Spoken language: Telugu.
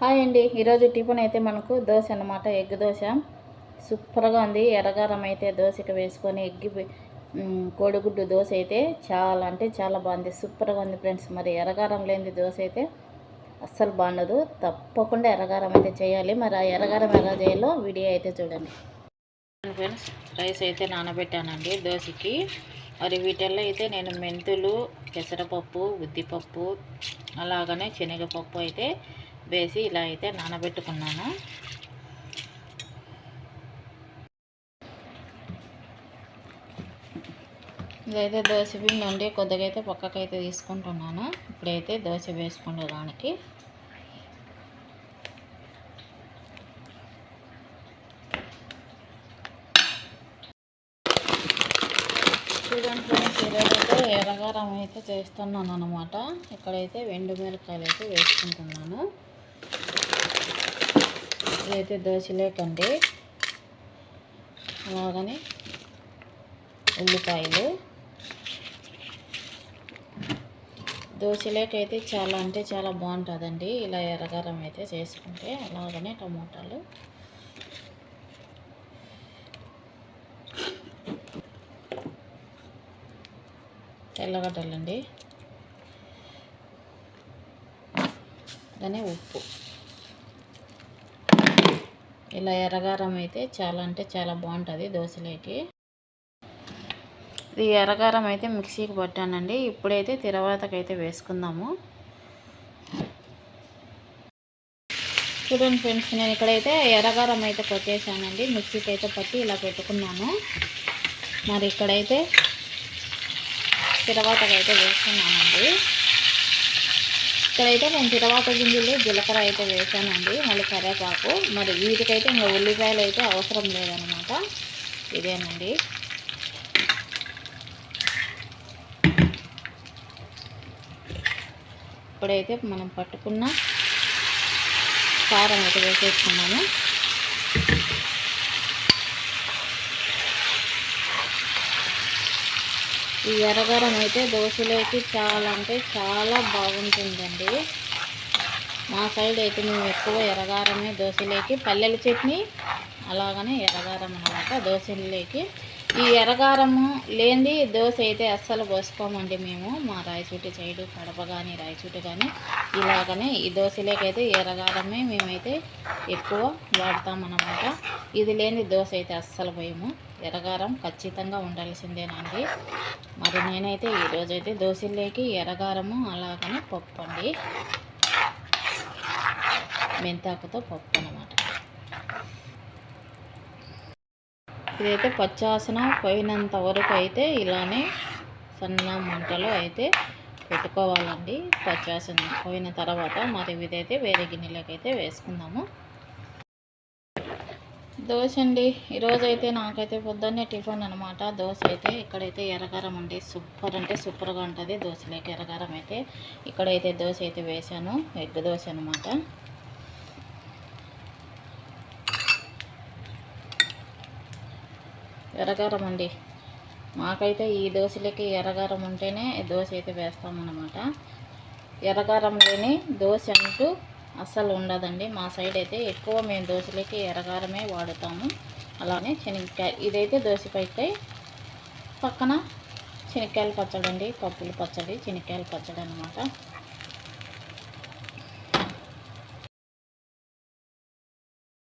హాయ్ అండి. ఈరోజు టిఫిన్ అయితే మనకు దోశ అన్నమాట ఎగ్ దోశ. సూపర్గా ఉంది. ఎర్రగారం అయితే దోశకి వేసుకొని ఎగ్గి కోడిగుడ్డు దోశ అయితే చాలా అంటే చాలా బాగుంది. సూపర్గా ఉంది ఫ్రెండ్స్. మరి ఎర్రగారం లేని దోశ అయితే అస్సలు బాగుండదు. తప్పకుండా ఎర్రగారం అయితే చేయాలి. మరి ఆ ఎర్రగారం ఎలా చేయాలో వీడియో అయితే చూడండి. ఫ్రెండ్స్ రైస్ అయితే నానబెట్టానండి దోశకి. మరి వీటిల్లో అయితే నేను మెంతులు పెసరపప్పు ఉద్దిపప్పు అలాగనే శనగపప్పు అయితే వేసి ఇలా అయితే నానబెట్టుకున్నాను. ఇదైతే దోశ పిండి ఉండి కొద్దిగా అయితే పక్కకైతే తీసుకుంటున్నాను. ఇప్పుడైతే దోశ వేసుకునే దానికి చూడండి ఫ్రెండ్స్ ఈరోజైతే ఎర్రగారం అయితే చేస్తున్నాను అనమాట ఇక్కడైతే వెండు మిరకాయలు అయితే వేసుకుంటున్నాను. ఇదైతే దోశలేకండి అలాగనే ఉల్లిపాయలు. దోశలేకైతే చాలా అంటే చాలా బాగుంటుందండి. ఇలా ఎర్రగారం అయితే చేసుకుంటే అలాగనే టమోటాలు. తెల్లగడ్డలండి. అలానే ఉప్పు. ఇలా ఎర్రగారం అయితే చాలా అంటే చాలా బాగుంటుంది దోశలోకి. ఇది ఎర్రగారం అయితే మిక్సీకి పట్టానండి. ఇప్పుడైతే తిరవాతకైతే వేసుకుందాము. చూడండి ఫ్రెండ్స్ నేను ఇక్కడైతే ఎర్రగారం అయితే కొట్టేసానండి మిక్సీకి అయితే పట్టి ఇలా పెట్టుకున్నాను. మరి ఇక్కడైతే తిరవాతకైతే వేసుకున్నానండి. ఇక్కడైతే నేను తిరవాత గింజలు జీలకర్ర అయితే వేసానండి మళ్ళీ కరివేపాకు. మరి వీటికైతే ఇంకా ఉల్లిపాయలు అయితే అవసరం లేదనమాట ఇదేనండి. ఇప్పుడైతే మనం పట్టుకున్న కారం అయితే వేసేసుకున్నాము ఈ ఎర్రగారం అయితే దోశలోకి చాలా అంటే చాలా బాగుంటుందండి. మా సైడ్ అయితే మేము ఎక్కువ ఎర్రగారమే దోశలోకి పల్లెల చట్నీ అలాగనే ఎర్రగారం అనమాట దోశలోకి. ఈ ఎర్రగారము లేని దోశ అయితే అస్సలు పోసుకోమండి మేము. మా రాయచూటి సైడు కడప కానీ రాయచూటి కానీ ఇలాగనే ఈ దోశలేకైతే ఎర్రగారమే మేమైతే ఎక్కువ వాడతామన్నమాట. ఇది లేని దోశ అయితే అస్సలు పోయము. ఎర్రగారం ఖచ్చితంగా ఉండాల్సిందేనండి. మరి నేనైతే ఈరోజైతే దోశల్లోకి ఎర్రగారము అలాగనే పప్పు అండి మెంతాకుతో పప్పు అనమాట ఇదైతే పచ్చాసన పోయినంత వరకు అయితే ఇలానే సన్న మంటలో అయితే పెట్టుకోవాలండి పచ్చాసన పోయిన తర్వాత. మరి ఇదైతే వేరే గిన్నెలోకి అయితే వేసుకుందాము. దోశ అండి ఈరోజైతే అయితే నాకైతే పొద్దున్నే టిఫిన్ అనమాట దోశ అయితే ఇక్కడైతే ఎర్రగారం అండి. సూపర్ అంటే సూపర్గా ఉంటుంది. దోశలోకి ఎర్రగారం అయితే ఇక్కడైతే దోశ అయితే వేశాను. ఎగ్ దోశ అనమాట ఎర్రగారం అండి. మాకైతే ఈ దోశలకి ఎర్రగారం ఉంటేనే దోశ అయితే వేస్తామన్నమాట. ఎర్రగారం లేని దోశ అంటూ అస్సలు ఉండదండి. మా సైడ్ అయితే ఎక్కువ మేము దోశలకి ఎర్రగారమే వాడుతాము. అలానే శనగకాయ ఇదైతే దోశపైకాయ పక్కన శనక్కాయల పచ్చడి అండి పప్పుల పచ్చడి శనక్కాయల పచ్చడి అనమాట